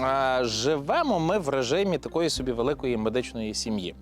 Е, Живемо ми в режимі такої собі великої медичної сім'ї.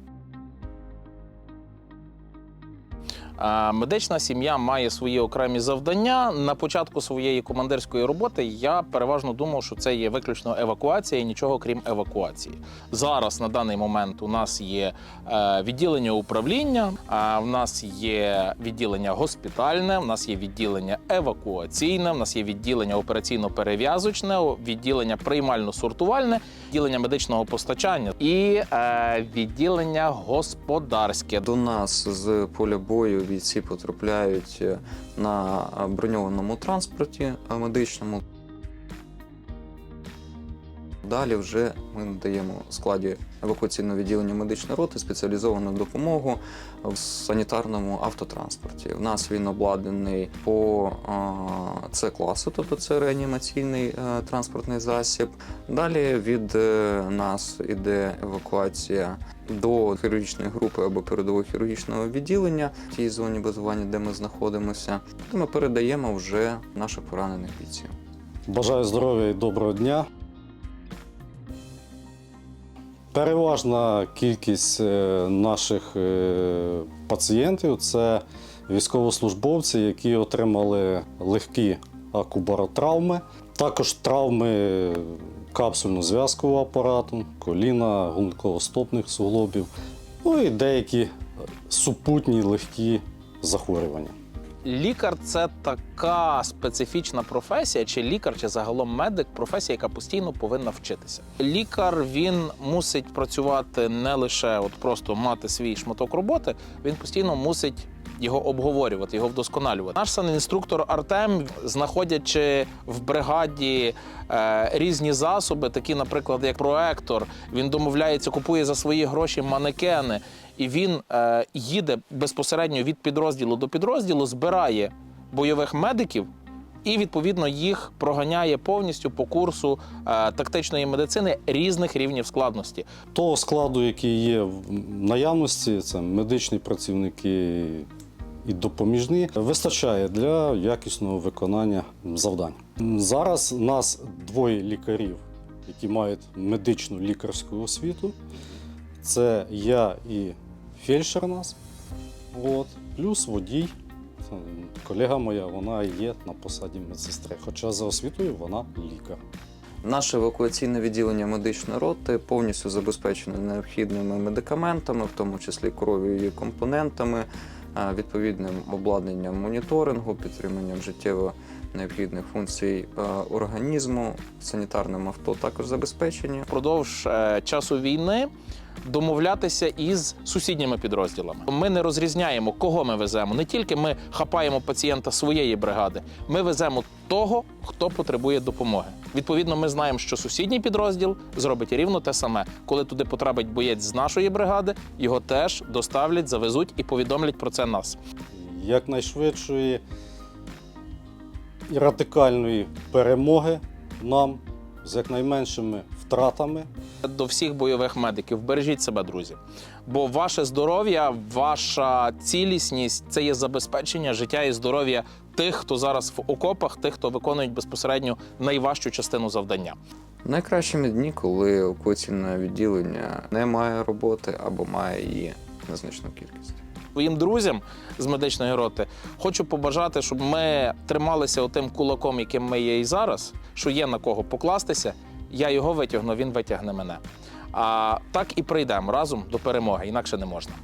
Медична сім'я має свої окремі завдання. На початку своєї командирської роботи я переважно думав, що це є виключно евакуація і нічого крім евакуації. Зараз на даний момент у нас є е, відділення управління, а в нас є відділення госпітальне, в нас є відділення евакуаційне, в нас є відділення операційно-перев'язочне, відділення приймально-сортувальне, відділення медичного постачання і е, відділення господарське. До нас з поля бою бійці потрапляють е, на броньованому транспорті е, медичному. Далі вже ми надаємо складі евакуаційного відділення медичної роти спеціалізовану допомогу в санітарному автотранспорті. У нас він обладнаний по С класу, тобто це реанімаційний е, транспортний засіб. Далі від е, нас іде евакуація до хірургічної групи або передового хірургічного відділення в тій зоні базування, де ми знаходимося. Ми передаємо вже наших поранених бійців. Бажаю здоров'я і доброго дня. Переважна кількість е, наших е, пацієнтів це військовослужбовці, які отримали легкі акубаротравми, також травми капсульно-зв'язкового апарату, коліна, гунково-стопних суглобів, ну і деякі супутні легкі захворювання. Лікар це така специфічна професія, чи лікар, чи загалом медик, професія, яка постійно повинна вчитися. Лікар він мусить працювати не лише от просто мати свій шматок роботи, він постійно мусить. Його обговорювати, його вдосконалювати. Наш санінструктор Артем, знаходячи в бригаді е, різні засоби, такі, наприклад, як проектор, він домовляється, купує за свої гроші манекени, і він е, їде безпосередньо від підрозділу до підрозділу, збирає бойових медиків і відповідно їх проганяє повністю по курсу е, тактичної медицини різних рівнів складності. Того складу, який є в наявності, це медичні працівники і допоміжні, вистачає для якісного виконання завдань. Зараз нас двоє лікарів, які мають медичну лікарську освіту. Це я і фельдшер нас, от, плюс водій. Колега моя, вона є на посаді медсестри, хоча за освітою вона лікар. Наше евакуаційне відділення медичної роти повністю забезпечене необхідними медикаментами, в тому числі кров'ю і компонентами, відповідним обладнанням моніторингу, підтриманням життєво необхідних функцій е, організму, санітарним авто також забезпечені. Впродовж е, часу війни домовлятися із сусідніми підрозділами. Ми не розрізняємо, кого ми веземо. Не тільки ми хапаємо пацієнта своєї бригади, ми веземо того, хто потребує допомоги. Відповідно, ми знаємо, що сусідній підрозділ зробить рівно те саме. Коли туди потрапить боєць з нашої бригади, його теж доставлять, завезуть і повідомлять про це нас. Якнайшвидшої і радикальної перемоги нам з якнайменшими втратами. До всіх бойових медиків бережіть себе, друзі. Бо ваше здоров'я, ваша цілісність це є забезпечення життя і здоров'я тих, хто зараз в окопах, тих, хто виконують безпосередньо найважчу частину завдання. Найкращими дні, коли евакуаційне відділення не має роботи або має її незначну кількість. Своїм друзям з медичної роти хочу побажати, щоб ми трималися отим кулаком, яким ми є і зараз, що є на кого покластися. Я його витягну, він витягне мене. А так і прийдемо разом до перемоги, інакше не можна.